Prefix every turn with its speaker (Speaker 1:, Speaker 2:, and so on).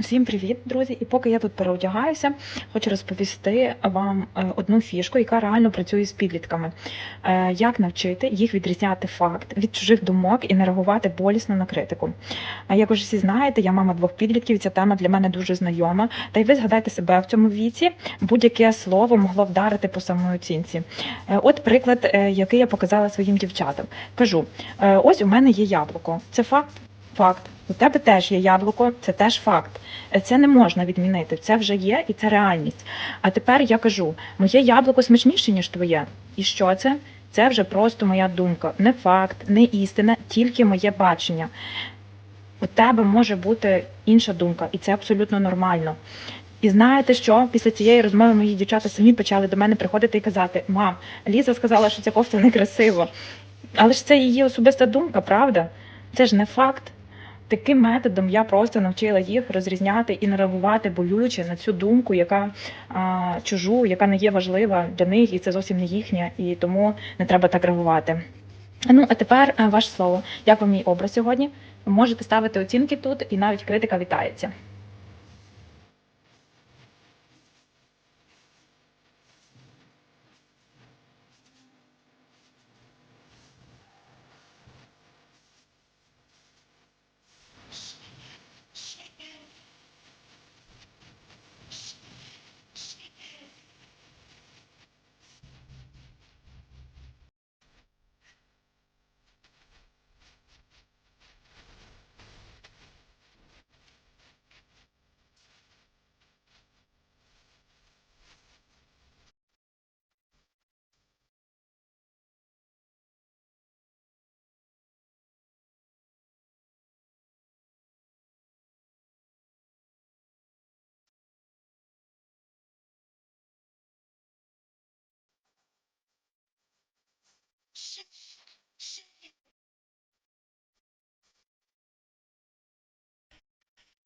Speaker 1: Всім привіт, друзі! І поки я тут переодягаюся, хочу розповісти вам е, одну фішку, яка реально працює з підлітками. Е, Як навчити їх відрізняти факт від чужих думок і не реагувати болісно на критику. А Як уже всі знаєте, я мама двох підлітків, ця тема для мене дуже знайома. Та й ви згадайте себе в цьому віці, будь-яке слово могло вдарити по самооцінці. Е, От приклад, який я показала своїм дівчатам. Кажу: ось у мене є яблуко. Це факт. Факт. У тебе теж є яблуко, це теж факт. Е, Це не можна відмінити. Це вже є і це реальність. А тепер я кажу: моє яблуко смачніше, ніж твоє. І що це? Це вже просто моя думка. Не факт, не істина, тільки моє бачення. У тебе може бути інша думка, і це абсолютно нормально. І знаєте що? Після цієї розмови мої дівчата самі почали до мене приходити і казати: Мам, Ліза сказала, що ця кофта некрасива. Але ж це її особиста думка, правда? Це ж не факт. Таким методом я просто навчила їх розрізняти і не реагувати болюче на цю думку, яка а, чужу, яка не є важлива для них, і це зовсім не їхня, і тому не треба так реагувати. Ну, а тепер а, ваше слово. Як вам мій образ сьогодні? Можете ставити оцінки тут, і навіть критика вітається. question.